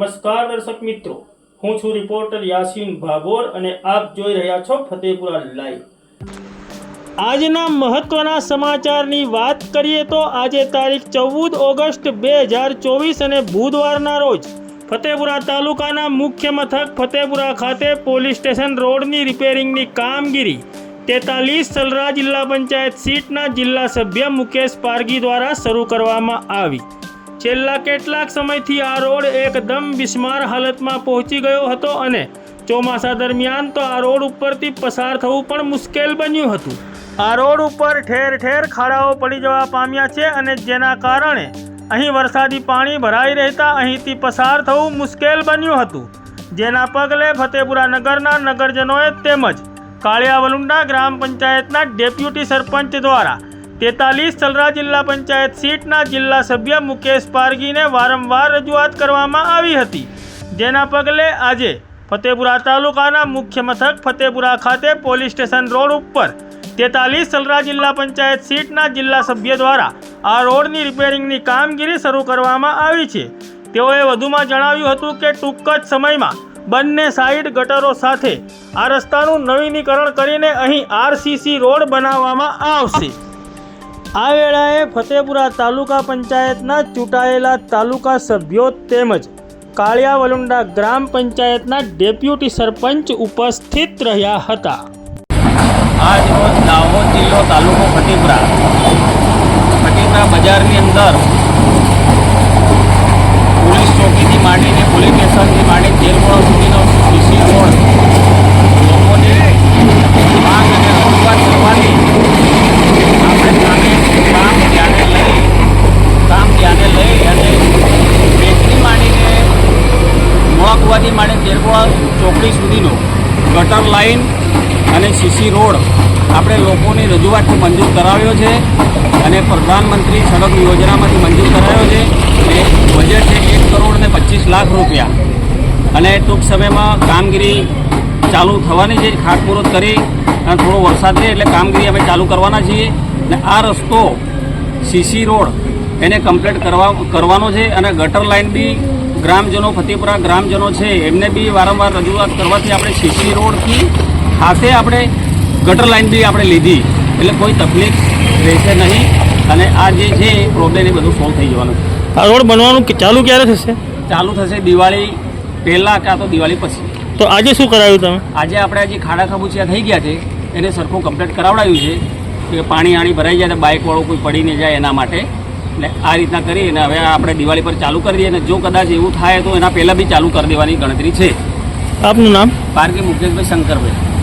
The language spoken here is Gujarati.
દર્શક મિત્રો, હું છું રિપોર્ટર યાસીન ભાગોર અને આપ જોઈ રહ્યા છો ફતેપુરા લાઈવ. આજના મહત્વના સમાચારની વાત કરીએ તો આજે તારીખ ચૌદ ઓગસ્ટ બે હજાર ચોવીસ અને બુધવારના રોજ ફતેપુરા તાલુકાના મુખ્ય મથક ફતેપુરા ખાતે પોલીસ સ્ટેશન રોડની રિપેરિંગની કામગીરી તેતાલીસ સલરા જિલ્લા પંચાયત સીટના જિલ્લા સભ્ય મુકેશ પારગી દ્વારા શરૂ કરવામાં આવી. છેલ્લા કેટલાક સમયથી આ રોડ એકદમ બિસ્માર હાલતમાં પહોંચી ગયો હતો અને ચોમાસા દરમિયાન તો આ રોડ ઉપરથી પસાર થવું પણ મુશ્કેલ બન્યું હતું. આ રોડ ઉપર ઠેર ઠેર ખાડાઓ પડી જવા પામ્યા છે અને જેના કારણે અહીં વરસાદી પાણી ભરાઈ રહેતા અહીંથી પસાર થવું મુશ્કેલ બન્યું હતું. જેના પગલે ફતેપુરા નગરના નગરજનોએ તેમજ કાળિયાવલુંડા ગ્રામ પંચાયતના ડેપ્યુટી સરપંચ દ્વારા તેતાલીસ તલરા જિલ્લા પંચાયત સીટના જિલ્લા સભ્ય મુકેશ પારગીને વારંવાર રજૂઆત કરવામાં આવી હતી. જેના પગલે આજે ફતેપુરા તાલુકાના મુખ્ય મથક ફતેપુરા ખાતે પોલીસ સ્ટેશન રોડ ઉપર તેતાલીસ તલરા જિલ્લા પંચાયત સીટના જિલ્લા સભ્ય દ્વારા આ રોડની રિપેરિંગની કામગીરી શરૂ કરવામાં આવી છે. તેઓએ વધુમાં જણાવ્યું હતું કે ટૂંક જ સમયમાં બંને સાઈડ ગટરો સાથે આ રસ્તાનું નવીનીકરણ કરીને અહીં આરસીસી રોડ બનાવવામાં આવશે. આ વેળાએ ફતેપુરા તાલુકા પંચાયતના ચૂંટાયેલા તાલુકા સભ્યો તેમજ કાળિયા વલુંડા ગ્રામ પંચાયતના ડેપ્યુટી સરપંચ ઉપસ્થિત રહ્યા હતા. આજ રોજ દાહોદ જિલ્લો તાલુકો ફટીપરા ફટીપરા બજારની અંદર પોલીસ ચોકીથી માંડીને પોલીસ સ્ટેશનથી માંડી જેલ સુધીનો સીસી રોડ લોકોની માંગ અને રજૂઆત કરવાની આપણે સામે કામ ધ્યાને લઈ કામ ધ્યાને લઈ અને બેટરી માંડીને મોળાકુવાથી માંડીને ચોકડી સુધીનો ગટર લાઈન અને સીસી રોડ આપણે લોકોની રજૂઆતથી મંજૂર કરાવ્યો છે અને પ્રધાનમંત્રી સડક યોજનામાંથી મંજૂર કરાયો છે અને બજેટ છે એક કરોડ ને પચીસ લાખ રૂપિયા. અને ટૂંક સમયમાં કામગીરી ચાલુ થવાની છે, ખાતમુહૂર્ત કરી અને થોડો વરસાદ રહે એટલે કામગીરી અમે ચાલુ કરવાના છીએ અને આ રસ્તો સીસી રોડ એને કમ્પ્લીટ કરવા, કરવાનો છે અને ગટર લાઇન બી ગ્રામજનો ફતેપુરા ગ્રામજનો છે એમને બી વારંવાર રજૂઆત કરવાથી આપણે સીસી રોડથી સાથે આપણે ગટર લાઇન બી આપણે લીધી. એટલે કોઈ તકલીફ રહેશે નહીં અને આ જે છે એ પ્રોબ્લેમ એ બધું સોલ્વ થઈ જવાનું. આ રોડ બનવાનું ચાલુ ક્યારે થશે? ચાલુ થશે દિવાળી પહેલાં કાં તો દિવાળી પછી. તો આજે શું કરાવ્યું તમે? આજે આપણે જે ખાડા ખાબુચિયા થઈ ગયા છે એને સરખું કમ્પ્લીટ કરાવડાવ્યું છે કે પાણી આણી ભરાઈ જાય તો બાઇકવાળો કોઈ પડી નહીં જાય એના માટે. એટલે આ રીતના કરી અને હવે આપણે દિવાળી પર ચાલુ કરી દઈએ અને જો કદાચ એવું થાય તો એના પહેલાં બી ચાલુ કરી દેવાની ગણતરી છે. આપનું નામ? પારકી મુકેશભાઈ શંકરભાઈ.